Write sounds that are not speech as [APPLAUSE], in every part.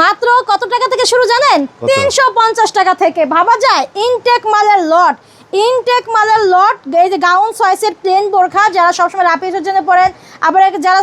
মাত্র কত টাকা থেকে শুরু জানেন? তিনশো পঞ্চাশ টাকা থেকে। ভাবা যায় ইনটেক মালের লট ইনটেক মালের লট এই যে গাউন সয়েসের প্লেন বোরখা যারা সবসময় রাপিসের জন্য পড়েন আবার যারা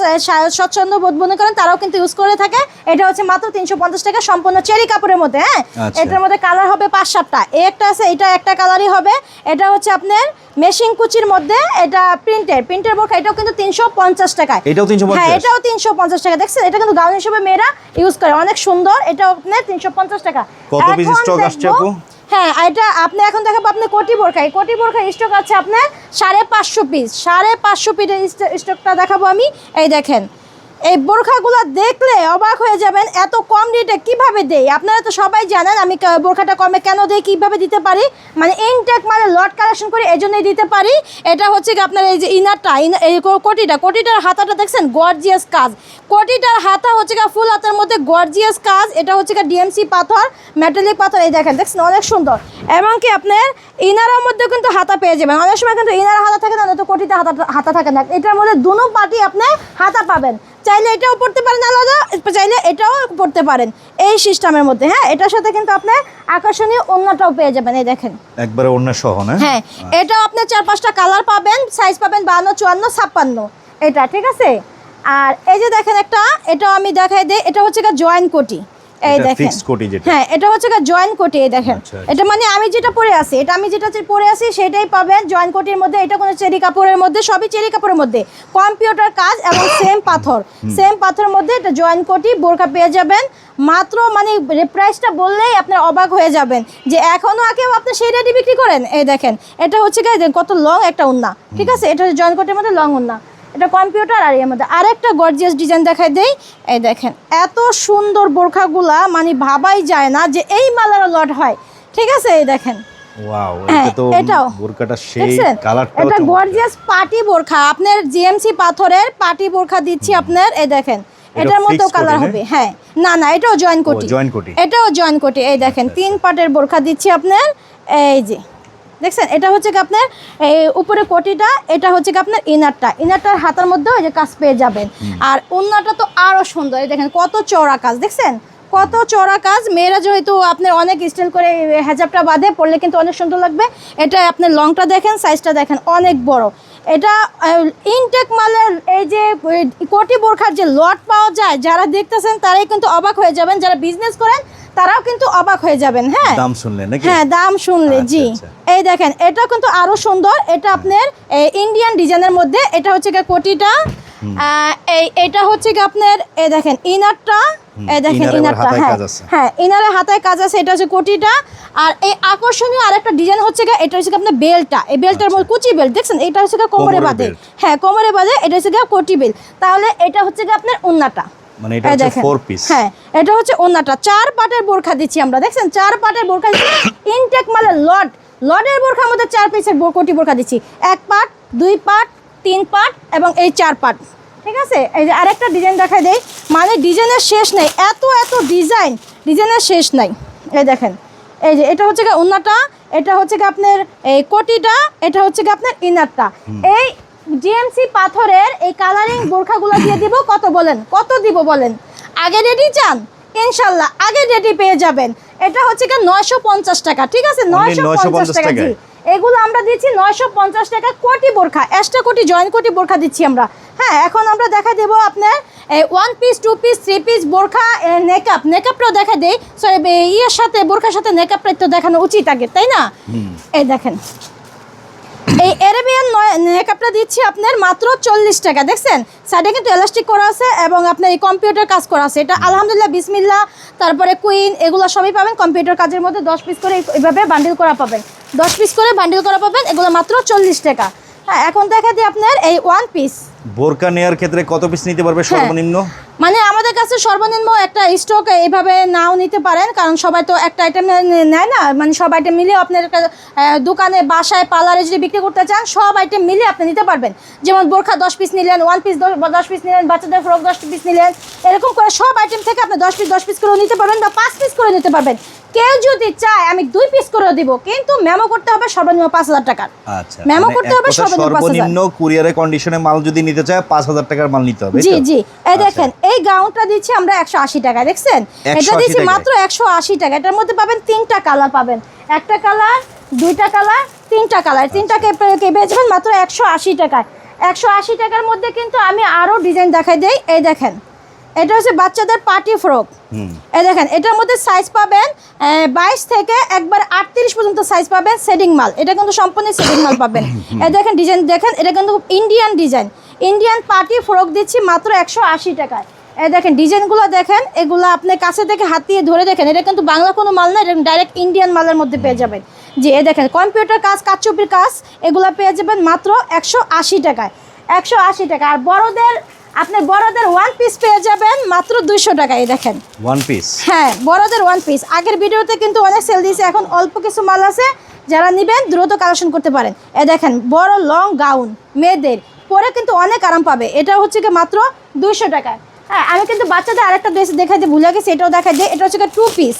স্বচ্ছন্দ বোধ মনে করেন তারাও কিন্তু ইউজ করে থাকে। এটা হচ্ছে মাত্র তিনশো পঞ্চাশ টাকা সম্পূর্ণ চেরি কাপড়ের মধ্যে হ্যাঁ? আচ্ছা। এটার মধ্যে কালার হবে পাঁচ সাতটা। একটা আছে এটা একটা কালারই হবে। এটা হচ্ছে আপনার মেশিন কুচির মধ্যে এটা প্রিন্টের প্রিন্টের বোরখা এটাও কিন্তু তিনশো পঞ্চাশ টাকায়। এটাও 350? হ্যাঁ এটাও তিনশো পঞ্চাশ টাকা। দেখছেন এটা কিন্তু গাউন হিসেবে মেয়েরা ইউজ করে অনেক সুন্দর এটা আপনার তিনশো পঞ্চাশ টাকা। কত এখন stock আসছে আপু? হ্যাঁ এটা আপনি এখন দেখাবো আপনি কোটি বোরখা এই কোটি বোরখা স্টক আছে আপনার সাড়ে পাঁচশো পিস সাড়ে পাঁচশো পিসের স্টকটা দেখাবো আমি। এই দেখেন, এই বোরখাগুলো দেখলে অবাক হয়ে যাবেন এত কম রেটে কীভাবে দেই আপনারা তো সবাই জানেন আমি বোরখাটা কমে কেন দেই, কীভাবে দিতে পারি। মানে ইনটেক মানে লট কালেকশন করে এই জন্যই দিতে পারি। এটা হচ্ছে কি আপনার এই যে ইনারটা ইন- এই কোটিটা, কোটিটার হাতাটা দেখছেন গর্জিয়াস কাজ। কোটিটার হাতা হচ্ছে গা ফুল হাতার মধ্যে গর্জিয়াস কাজ। এটা হচ্ছে গা ডিএমসি পাথর মেটালিক পাথর। এই দেখেন দেখছেন? অনেক সুন্দর। এবং কি আপনার ইনারের মধ্যে কিন্তু হাতা পেয়ে যাবেন। অনেক সময় কিন্তু ইনার হাতা থাকে না তো কোটিতে হাতা হাতা থাকে না। এটার মধ্যে দুনো পার্টি আপনি হাতা পাবেন। চাইলে এটাও পড়তে পারেন আলাদা চাইলে এটাও পড়তে পারেন। এই সিস্টেমের মধ্যে হ্যাঁ? এটার সাথে কিন্তু আপনি আকর্ষণীয় অন্যটাও পেয়ে যাবেন। এই দেখেন। একবারে অন্য সহ না? হ্যাঁ এটাও আপনি চার পাঁচটা কালার পাবেন সাইজ পাবেন বান্ন চুয়ান্ন ছাপ্পান্ন। এটা ঠিক আছে? আর এই যে দেখেন একটা এটা আমি দেখাই দিই এটা হচ্ছে জয়েন কোটি। এই দেখেন। fixed কোটি যেটা। হ্যাঁ এটা হচ্ছে জয়েন কোটি এই দেখেন। এটা মানে আমি যেটা পরে আছি এটা আমি যেটা পরে আছি সেটাই পাবেন জয়েন কোটির মধ্যে। এটা কোনো চেরি কাপড়ের মধ্যে সবই চেরি কাপড়ের মধ্যে। কম্পিউটার কাজ এবং [COUGHS] সেম পাথর। সেম পাথরের মধ্যে এটা জয়েন কোটি বোরকা পেয়ে যাবেন। মাত্র মানে প্রাইসটা বললেই আপনার অবাক হয়ে যাবেন যে এখনও আগে আপনি সেই রেডি বিক্রি করেন। এই দেখেন এটা হচ্ছে কত লং একটা উন্না। ঠিক আছে? এটা জয়েন কোটির মধ্যে লং উন্না। এটা কম্পিউটার আর এর মধ্যে আরেকটা গর্জিয়াস ডিজাইন দেখাই দেই। এই দেখেন এত সুন্দর বোরখাগুলা মানে ভাবাই যায় না যে এই মালার লট হয়। ঠিক আছে? এই দেখেন। হ্যাঁ, এটা গর্জিয়াস পার্টি বোরখা। আপনার জিএমসি পাথরের পার্টি বোরখা দিচ্ছি আপনার এই দেখেন। এটার কালার হবে। হ্যাঁ? না না এটাও জয়েন কোটি। কোটি। এটাও জয়েন কোটি। এই দেখেন তিন পাটের বোরখা দিচ্ছি আপনার। এই যে দেখছেন? এটা হচ্ছে কি আপনার এই উপরে কোটিটা এটা হচ্ছে কি আপনার ইনারটা। ইনারটার হাতার মধ্যে ওই যে কাজ পেয়ে যাবেন। আর ওন্নাটা তো আরও সুন্দর। এই দেখেন কত চড়া কাজ দেখছেন? কত চওড়া কাজ। মেয়েরা যেহেতু আপনার অনেক স্টাইল করে হেজাবটা বাঁধে পড়লে কিন্তু অনেক সুন্দর লাগবে। এটা আপনার লংটা দেখেন সাইজটা দেখেন অনেক বড়। এটা ইনটেক মালের এই যে কোটি বোরখার যে লট পাওয়া যায় যারা দেখতেছেন তারাই কিন্তু অবাক হয়ে যাবেন। যারা বিজনেস করেন তারাও কিন্তু অবাক হয়ে যাবেন হ্যাঁ? দাম শুনলেন নাকি? হ্যাঁ দাম শুনলে আচ্ছা, জি। আচ্ছা। এই দেখেন এটা কিন্তু আরও সুন্দর এটা আপনার ইন্ডিয়ান ডিজাইনের মধ্যে এটা হচ্ছে কোটিটা এই এটা হচ্ছে কি আপনার এই দেখেন ইনারটা এই দেখেন ইনারটা হ্যাঁ হ্যাঁ ইনারে হাতায় কাজ আছে এটা হচ্ছে কোটিটা আর এই আকর্ষণীয় আরেকটা ডিজাইন হচ্ছে গিয়ে এটা হচ্ছে গিয়ে আপনার বেলটা এই বেলটার মধ্যে কুচি বেল দেখছেন? এটা হচ্ছে গিয়ে কোমরে বাঁধে। হ্যাঁ কোমরে বাঁধে এটা হচ্ছে গিয়ে কোটি বেল। তাহলে এটা হচ্ছে গিয়ে আপনার উন্নাটা। মানে এটা হচ্ছে। ফোর পিস হ্যাঁ এটা হচ্ছে ওনাটা চার পাটের বোরখা দিচ্ছি আমরা দেখছেন? চার পাটের বোরখা ইনটেক মানে লট। লটের বোরখার মধ্যে চার পিসের কোটি বোরখা দিচ্ছি। এক পাট দুই পাট তিন পাট এবং এই চার পাট। ঠিক আছে? এই যে আরেকটা ডিজাইন দেখাই দেই। মানে ডিজাইনের শেষ নেই। এত এত ডিজাইন ডিজাইনের শেষ নাই। এই দেখেন। এই যে এটা হচ্ছে গিয়ে উন্নাটা এটা হচ্ছে আপনার এই কোটিটা এটা হচ্ছে আপনার ইনারটা। এই জিএমসি পাথরের এই কালারিং বোরখাগুলো দিয়ে দিব কত বলেন? কত দিব বলেন? আগে রেডি চান? ইনশাল্লাহ আগে রেডি পেয়ে যাবেন। এটা হচ্ছে কি নয়শো পঞ্চাশ টাকা ঠিক আছে? নয়শো পঞ্চাশ 950 টাকা জি। এগুলো আমরা দিচ্ছি নয়শো পঞ্চাশ টাকা কোটি বোরখা এক্সট্রা কোটি জয়েন কোটি বোরখা দিচ্ছি আমরা। হ্যাঁ এখন আমরা দেখা দেবো আপনার one piece two piece three piece বোরখা নেকআপ নেকআপটাও দেখা দেই। সরি ইয়ের সাথে বোরখার সাথে নেকআপটা তো দেখানো উচিত আগে তাই না? এই দেখেন। এই এরেবিয়ান মেকআপটা দিচ্ছি আপনার মাত্র চল্লিশ টাকা দেখছেন? সাইডে কিন্তু এলাস্টিক করা আছে এবং আপনার এই কম্পিউটার কাজ করা আছে। এটা আলহামদুলিল্লাহ বিসমিল্লা তারপরে কুইন এগুলো সবই পাবেন। কম্পিউটার কাজের মধ্যে দশ পিস করে এইভাবে বান্ডিল করা পাবেন। দশ পিস করে বান্ডিল করা পাবেন এগুলো মাত্র চল্লিশ টাকা। হ্যাঁ এখন দেখা দিই আপনার এই ওয়ান পিস বোরকা নেয়ার ক্ষেত্রে কত পিস নিতে হ্যাঁ। পারবে সর্বনিম্ন? মানে আমাদের কাছে সর্বনিম্ন একটা স্টক এইভাবে নাও নিতে পারেন কারণ সবাই তো একটা আইটেম নেয় না মানে সব আইটেম মিলিয়ে আপনার একটা, দোকানে বাসায় পার্লারে যদি বিক্রি করতে চান সব আইটেম মিলিয়ে আপনি নিতে পারবেন। যেমন বোরখা দশ পিস নিলেন ওয়ান পিস দশ পিস নিলেন বাচ্চাদের ফ্রক দশ পিস নিলেন এরকম করে সব আইটেম থেকে আপনি দশ পিস দশ পিস করেও নিতে পারবেন বা পাঁচ পিস করে নিতে পারবেন। কেউ যদি চায় আমি দুই পিস করে দিব কিন্তু মেমো করতে হবে সর্বনিম্ন পাঁচ হাজার টাকার। আচ্ছা মেমো মানে করতে হবে সর্বনিম্ন পাঁচ হাজার। সর্বনিম্ন কুরিয়ারে কন্ডিশনে মাল যদি নিতে চায় পাঁচ হাজার টাকার মাল নিতে হবে জি জি। এই আচ্ছা। দেখেন এই গাউনটা দিচ্ছি আমরা একশো আশি টাকা দেখছেন? এটা দিচ্ছি মাত্র একশো আশি টাকা। এটার মধ্যে পাবেন তিনটা কালার পাবেন। একটা কালার দুইটা কালার তিনটা কালার। তিনটাকে পে- পেয়ে মাত্র একশো আশি টাকায়। একশো আশি টাকার মধ্যে কিন্তু আমি আরও ডিজাইন দেখাই দিই। এই দেখেন এটা হচ্ছে বাচ্চাদের পার্টি ফ্রক। এই দেখেন এটার মধ্যে সাইজ পাবেন বাইশ থেকে একবার আটত্রিশ পর্যন্ত সাইজ পাবেন সেডিং মাল। এটা কিন্তু সম্পূর্ণ সেডিং মাল পাবেন। এই দেখেন ডিজাইন দেখেন এটা কিন্তু Indian design Indian party frock দিচ্ছি মাত্র একশো আশি টাকায়। এই দেখেন ডিজাইনগুলো দেখেন এগুলো আপনি কাছে থেকে হাতিয়ে ধরে দেখেন এটা কিন্তু বাংলা কোনো মাল না এটা ডাইরেক্ট ইন্ডিয়ান মালের মধ্যে পেয়ে যাবেন। যে এ দেখেন কম্পিউটার কাজ কাচুপির কাজ এগুলো পেয়ে যাবেন মাত্র একশো আশি টাকায় একশো আশি টাকা আর বড়দের আপনি বড়দের ওয়ান পিস পেয়ে যাবেন মাত্র দুইশো টাকায় দেখেন। ওয়ান পিস হ্যাঁ বড়দের ওয়ান পিস আগের ভিডিওতে কিন্তু অনেক সেল দিয়েছে এখন অল্প কিছু মাল আছে যারা নেবেন দ্রুত কালেকশন করতে পারেন। এ দেখেন বড় লং গাউন মেয়েদের পরে কিন্তু অনেক আরাম পাবে। এটা হচ্ছে কি মাত্র দুইশো টাকায়। হ্যাঁ আমি কিন্তু বাচ্চাদের আরেকটা ড্রেস দেখাই দিয়ে ভুলে গেছি এটাও দেখাই দিই এটা হচ্ছে টু পিস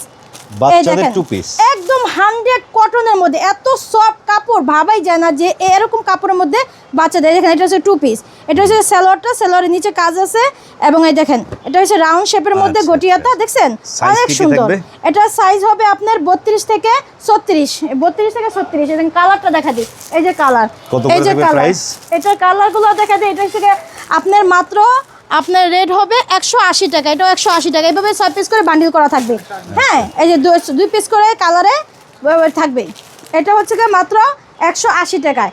বাচ্চাদের টু পিস একদম হান্ড্রেড কটনের মধ্যে এত সফট কাপড় ভাবাই যায় না যে এরকম কাপড়ের মধ্যে বাচ্চাদের। দেখেন এটা হচ্ছে টু পিস এটা হচ্ছে সালোয়ারটা সালোয়ারের নিচে কাজ আছে। এবং এই দেখেন এটা হচ্ছে রাউন্ড শেপের মধ্যে আচ্ছা, গটিয়াটা দেখছেন? অনেক সুন্দর? এটা সাইজ হবে আপনার বত্রিশ থেকে ছত্রিশ। বত্রিশ থেকে ছত্রিশ। এবং কালারটা দেখা দিই। এই যে কালার এই যে কালার? এটার কালারগুলো দেখা দিই। এটা হচ্ছে আপনার মাত্র আপনার রেট হবে একশো আশি টাকা। এটাও একশো আশি টাকা। এভাবে ছয় পিস করে বান্ডিল করা থাকবে। হ্যাঁ এই যে দুই পিস করে কালারে থাকবে। এটা হচ্ছে গিয়ে মাত্র একশো আশি টাকায়।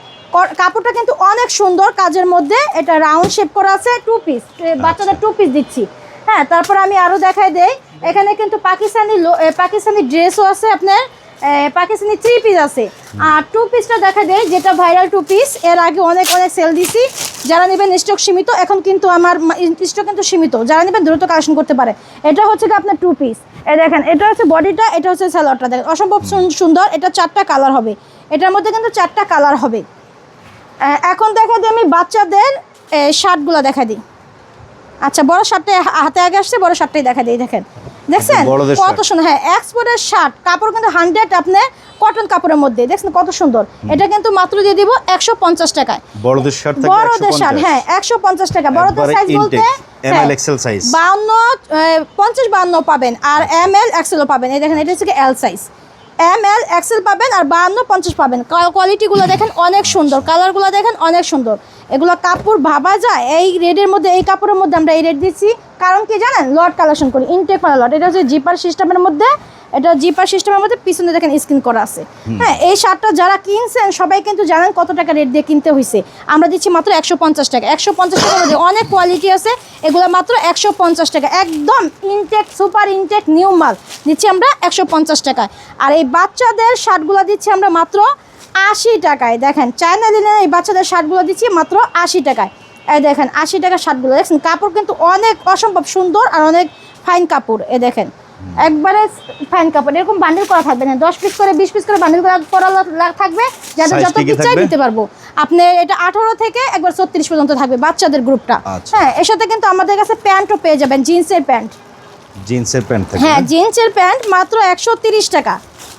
কাপড়টা কিন্তু অনেক সুন্দর কাজের মধ্যে। এটা রাউন্ড শেপ করা আছে টু পিস বাচ্চাদের টু পিস দিচ্ছি। হ্যাঁ তারপর আমি আরও দেখাই দেই। এখানে কিন্তু পাকিস্তানি পাকিস্তানি ড্রেসও আছে আপনার। পাকিস্তানি থ্রি পিস আছে। আর টু পিসটা দেখা দেয় যেটা ভাইরাল টু পিস এর আগে অনেক অনেক সেল দিছি। যারা নেবেন স্টক সীমিত, এখন কিন্তু আমার স্টক কিন্তু সীমিত। যারা নেবেন দ্রুত কালেকশন করতে পারে। এটা হচ্ছে কি আপনার টু পিস এ দেখেন, এটা হচ্ছে বডিটা এটা হচ্ছে স্যালোয়ারটা দেখেন, অসম্ভব সুন- সুন্দর। এটা চারটা কালার হবে। এটার মধ্যে কিন্তু চারটা কালার হবে। এখন দেখা দিই আমি বাচ্চাদের শার্টগুলো দেখা দিই। আচ্ছা বড় শার্টটা হাতে আগে আসছে বড় শার্টটাই দেখা দিই দেখেন। দেখছেন? কত। সুন্দর হ্যাঁ এক্সপোর্টের শার্ট কাপড় কিন্তু হান্ড্রেড আপনি কটন কাপড়ের মধ্যে দেখছেন কত সুন্দর? এটা কিন্তু মাত্র দিয়ে দিব একশো পঞ্চাশ টাকায়। বড়দের শার্ট বড়দের শার্ট হ্যাঁ একশো পঞ্চাশ টাকা। বড়দের সাইজ বলতে size। বাউন্ন পঞ্চাশ বাউন্ন পাবেন আর এম এল এক্সেলও পাবেন। এই দেখেন এটা হচ্ছে L size M L XL পাবেন আর বাহান্ন, পঞ্চাশ পাবেন। কোয়ালিটিগুলো দেখেন অনেক সুন্দর। কালারগুলো দেখেন অনেক সুন্দর। এগুলো কাপড় ভাবা যায়। এই রেডের মধ্যে, এই কাপড়ের মধ্যে আমরা এই রেড দিচ্ছি। কারণ কি জানেন? লট কালেকশন করি। ইনটেক লট এটা হচ্ছে জিপার সিস্টেমের মধ্যে এটা জিপার সিস্টেমের মধ্যে পিছনে দেখেন স্ক্রিন করা আছে। হ্যাঁ এই শার্টটা যারা কিনছেন, সবাই কিন্তু জানেন কত টাকা রেট দিয়ে কিনতে হয়েছে আমরা দিচ্ছি মাত্র একশো পঞ্চাশ টাকা। একশো পঞ্চাশ টাকার মধ্যে অনেক কোয়ালিটি আছে। এগুলো মাত্র একশো পঞ্চাশ টাকা। একদম ইনটেক সুপার ইনটেক নিউ মাল। দিচ্ছি আমরা একশো পঞ্চাশ টাকায়। আর এই বাচ্চাদের শার্টগুলো দিচ্ছি আমরা মাত্র আশি টাকায়। দেখেন চায়না দিনে এই বাচ্চাদের শার্টগুলো দিচ্ছি মাত্র আশি টাকায়। এই দেখেন, আশি টাকার শার্টগুলো। দেখছেন কাপড় কিন্তু অনেক অসম্ভব সুন্দর আর অনেক ফাইন কাপড়। এ দেখেন একবারে ফাইন কাপড় এরকম বান্ডিল করা থাকবে না। দশ পিস করে বিশ পিস করে বান্ডিল করা করা থাকবে যাদের যত চাই দিতে পারব। আপনি এটা আঠারো থেকে একবার ছত্রিশ পর্যন্ত থাকবে বাচ্চাদের গ্রুপটা আচ্ছা। হ্যাঁ এর সাথে কিন্তু আমাদের কাছে প্যান্টও পেয়ে যাবেন জিন্সের প্যান্ট। জিন্সের প্যান্ট হ্যাঁ জিন্সের প্যান্ট মাত্র একশো তিরিশ টাকা।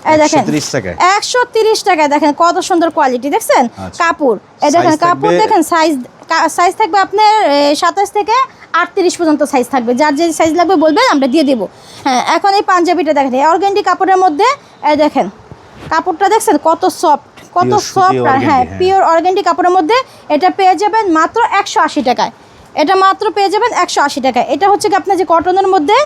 এই দেখেন 130 টাকায়? একশো তিরিশ টাকায় দেখেন কত সুন্দর কোয়ালিটি দেখছেন? আচ্ছা। কাপড়। এই দেখেন কাপড় দেখেন সাইজ সাইজ থাকবে আপনার সাতাশ থেকে আটত্রিশ পর্যন্ত সাইজ থাকবে। যার যে সাইজ লাগবে বলবেন আমরা দিয়ে দেবো। হ্যাঁ এখন এই পাঞ্জাবিটা দেখেন অর্গেন্ডি কাপড়ের মধ্যে এই দেখেন কাপড়টা দেখছেন কত সফট কত সফট আর হ্যাঁ। পিওর অর্গেন্ডি কাপড়ের মধ্যে এটা পেয়ে যাবেন মাত্র একশো আশি টাকায়। এটা মাত্র পেয়ে যাবেন একশো আশি টাকায়। এটা হচ্ছে কি আপনার যে কটনের মধ্যে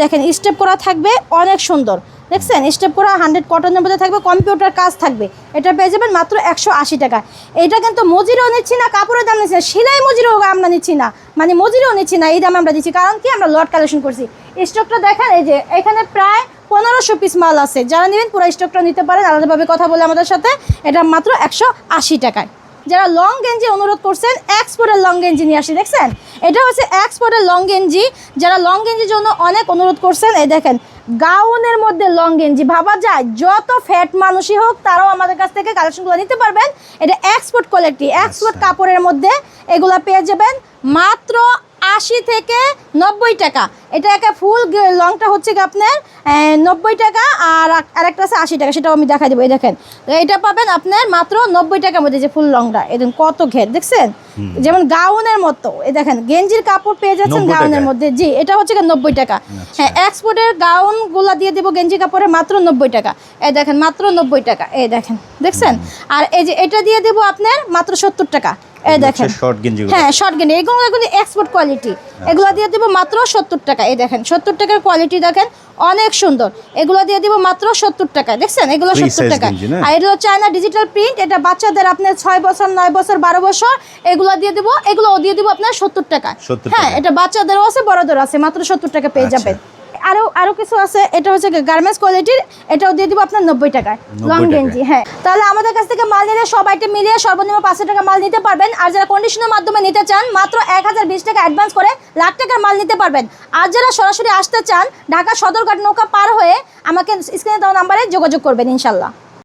দেখেন স্টেপ করা থাকবে অনেক সুন্দর। দেখছেন? স্টেপ করা হান্ড্রেড কটনের মধ্যে থাকবে কম্পিউটার কাজ থাকবে। এটা পেয়ে যাবেন মাত্র একশো আশি টাকা। এটা কিন্তু মজুরিও নিচ্ছি না, কাপড়ের দাম নিচ্ছি না, সেলাই মজুরিও আমরা নিচ্ছি না। মানে মজুরিও নিচ্ছি না, এই দাম আমরা দিচ্ছি। কারণ কি? আমরা লট কালেকশন করছি। স্টকটা দেখেন, এই যে এখানে প্রায় পনেরোশো পিস মাল আছে। যারা নেবেন, পুরো স্টকটা নিতে পারেন। আলাদাভাবে কথা বলে আমাদের সাথে, এটা মাত্র একশো আশি টাকায়। যারা লং গেঞ্জি অনুরোধ করছেন এক্সপোর্টের লং গেঞ্জি নিয়ে আসি, দেখছেন? এটা হচ্ছে এক্সপোর্টের লং গেঞ্জি। যারা লং গেঞ্জির জন্য অনেক অনুরোধ করছেন, এই দেখেন গাউনের মধ্যে লং গেঞ্জি। ভাবা যায় যত ফ্যাট মানুষই হোক তারাও আমাদের কাছ থেকে কালেকশনগুলো নিতে পারবেন। এটা এক্সপোর্ট কোয়ালিটি এক্সপোর্ট কাপড়ের মধ্যে এগুলো পেয়ে যাবেন। মাত্র আশি থেকে নব্বই টাকা। এটা একটা ফুল লংটা হচ্ছে কি আপনার নব্বই টাকা আর আরেকটা আছে আশি টাকা সেটাও আমি দেখাই দেবো এই দেখেন। এটা পাবেন আপনার মাত্র নব্বই টাকার মধ্যে যে ফুল লংটা এদিন কত ঘের দেখছেন? যেমন গাউনের মতো এই দেখেন গেঞ্জির কাপড় পেয়ে যাচ্ছেন গাউনের মধ্যে জি এটা হচ্ছে নব্বই টাকা। হ্যাঁ এক্সপোর্টের গাউনগুলা দিয়ে দেবো গেঞ্জি কাপড়ে মাত্র নব্বই টাকা। এই দেখেন মাত্র নব্বই টাকা এই দেখেন দেখছেন? আর এই যে এটা দিয়ে দেবো আপনার মাত্র সত্তর টাকা। এই দেখেন। শর্ট গেঞ্জি হ্যাঁ শর্ট গেঞ্জি। এগুলো এগুলো এক্সপোর্ট কোয়ালিটি এগুলো দিয়ে দিব মাত্র সত্তর টাকা। এই দেখেন সত্তর টাকার কোয়ালিটি দেখেন অনেক সুন্দর। এগুলো দিয়ে দিব মাত্র সত্তর টাকা। দেখছেন? এগুলো সত্তর size টাকা। আর হচ্ছে চায়না ডিজিটাল প্রিন্ট এটা বাচ্চাদের আপনার ছয় বছর নয় বছর বারো বছর এগুলো দিয়ে দিব এগুলো দিয়ে দিব আপনার সত্তর টাকা। হ্যাঁ এটা বাচ্চাদেরও আছে বড়দেরও আছে মাত্র সত্তর টাকা পেয়ে আচ্ছা। যাবেন। আরও আরও কিছু আছে এটা হচ্ছে গার্মেন্টস কোয়ালিটির এটাও দিয়ে দিব আপনার নব্বই টাকায়। লং। গেঞ্জি হ্যাঁ। তাহলে আমাদের কাছ থেকে মাল নিলে সব আইটেম মিলিয়ে সর্বনিম্ন পাঁচশো টাকা মাল নিতে পারবেন। আর যারা কন্ডিশনের মাধ্যমে নিতে চান মাত্র এক হাজার বিশ টাকা অ্যাডভান্স করে লাখ টাকার মাল নিতে পারবেন। আর যারা সরাসরি আসতে চান ঢাকা সদরঘাট নৌকা পার হয়ে আমাকে স্ক্রিনে দেওয়া নাম্বারে যোগাযোগ করবেন ইনশাল্লাহ।